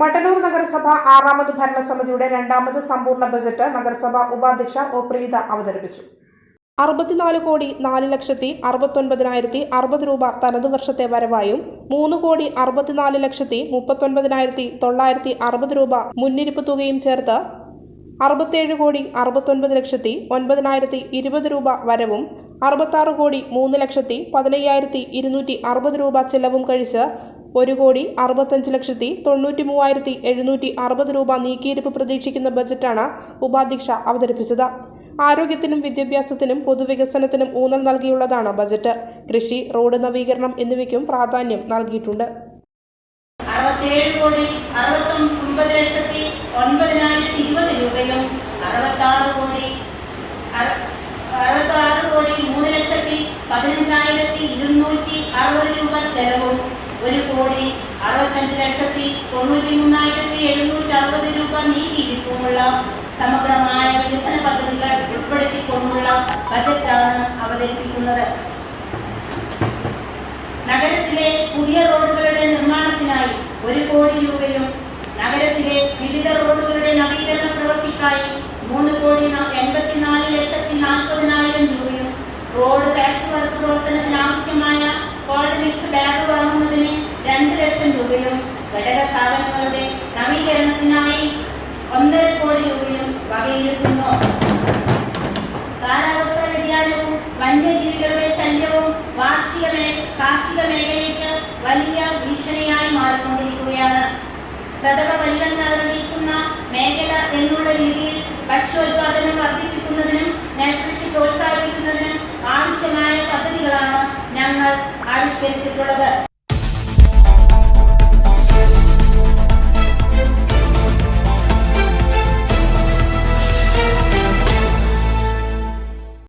മട്ടന്നൂർ നഗരസഭ ആറാമത് ഭരണസമിതിയുടെ രണ്ടാമത് സമ്പൂർണ ബജറ്റ് നഗരസഭ ഉപാധ്യക്ഷ ഒ പ്രീത അവതരിപ്പിച്ചു. അറുപത്തിനാല് കോടി നാല് ലക്ഷത്തി അറുപത്തൊൻപതിനായിരത്തി അറുപത് രൂപ തനത് വർഷത്തെ വരവായും മൂന്ന് കോടി അറുപത്തിനാല് ലക്ഷത്തി മുപ്പത്തൊൻപതിനായിരത്തി തൊള്ളായിരത്തി അറുപത് രൂപ മുന്നിരിപ്പ് തുകയും ചേർത്ത് അറുപത്തേഴ് കോടി അറുപത്തൊൻപത് ലക്ഷത്തി ഒൻപതിനായിരത്തി ഇരുപത് രൂപ വരവും അറുപത്താറ് കോടി മൂന്ന് ലക്ഷത്തി പതിനയ്യായിരത്തി ഇരുന്നൂറ്റി അറുപത് രൂപ ചെലവും കഴിച്ച് ഒരു കോടി അറുപത്തഞ്ച് ലക്ഷത്തി തൊണ്ണൂറ്റി മൂവായിരത്തി എഴുന്നൂറ്റി അറുപത് രൂപ നീക്കിയിരിപ്പ് പ്രതീക്ഷിക്കുന്ന ബജറ്റാണ് ഉപാധ്യക്ഷ അവതരിപ്പിച്ചത്. ആരോഗ്യത്തിനും വിദ്യാഭ്യാസത്തിനും പൊതുവികസനത്തിനും ഊന്നൽ നൽകിയുള്ളതാണ് ബജറ്റ്. കൃഷി റോഡ് നവീകരണം എന്നിവയ്ക്കും പ്രാധാന്യം നൽകിയിട്ടുണ്ട്. അറുപത്തേഴ് കോടി അറുപത്തൊമ്പത് ലക്ഷത്തി ഒൻപതിനായിരത്തി ഇരുപത് രൂപയും അറുപത്താറ് കോടി അറു- അറുപത്താറ് കോടി മൂന്ന് ലക്ഷത്തി പതിനഞ്ചായിരത്തി ഇരുന്നൂറ്റി അറുപത് രൂപ ചെലവും ഒരു കോടി അറുപത്തഞ്ച് ലക്ഷത്തി തൊണ്ണൂറ്റി മൂന്നായിരത്തി എഴുന്നൂറ്റി അറുപത് രൂപ നീക്കിയിരിക്കുമുള്ള സമഗ്രമായ വികസന പദ്ധതികൾ ഉൾപ്പെടുത്തിക്കൊണ്ടുള്ള ബജറ്റാണ് അവതരിപ്പിക്കുന്നത്. നഗരത്തിലെ പുതിയ റോഡുകളുടെ നിർമ്മാണത്തിനായി ഒരു കോടി രൂപയും നഗരത്തിലെ വിവിധ റോഡുകളുടെ നവീകരണ പ്രവൃത്തിക്കായി മൂന്ന് കോടി എൺപത്തിനാല് ലക്ഷത്തി നാൽപ്പതിനായിരം രൂപയും റോഡ് പാച്ച് വർക്ക് പ്രവർത്തനത്തിന് ആവശ്യമായ മിക്സ് ബാഗ് ഒന്നര കോടി രൂപയും വകയിരുത്തുന്നു. കാലാവസ്ഥാ വ്യതിയാനവും വന്യജീവികളുടെ ശല്യവും വാർഷിക കാർഷിക മേഖലയ്ക്ക് വലിയ ഭീഷണിയായി മാറിക്കൊണ്ടിരിക്കുകയാണ്. പ്രഥമ വല്ലം നൽകിയിരിക്കുന്ന മേഖല എന്നുള്ള രീതിയിൽ ഭക്ഷ്യോത്പാദനം വർദ്ധിപ്പിക്കുന്നതിനും നെൽകൃഷി പ്രോത്സാഹിപ്പിക്കുന്നതിനും ആവശ്യമായ പദ്ധതികളാണ് ഞങ്ങൾ ആവിഷ്കരിച്ചിട്ടുള്ളത്.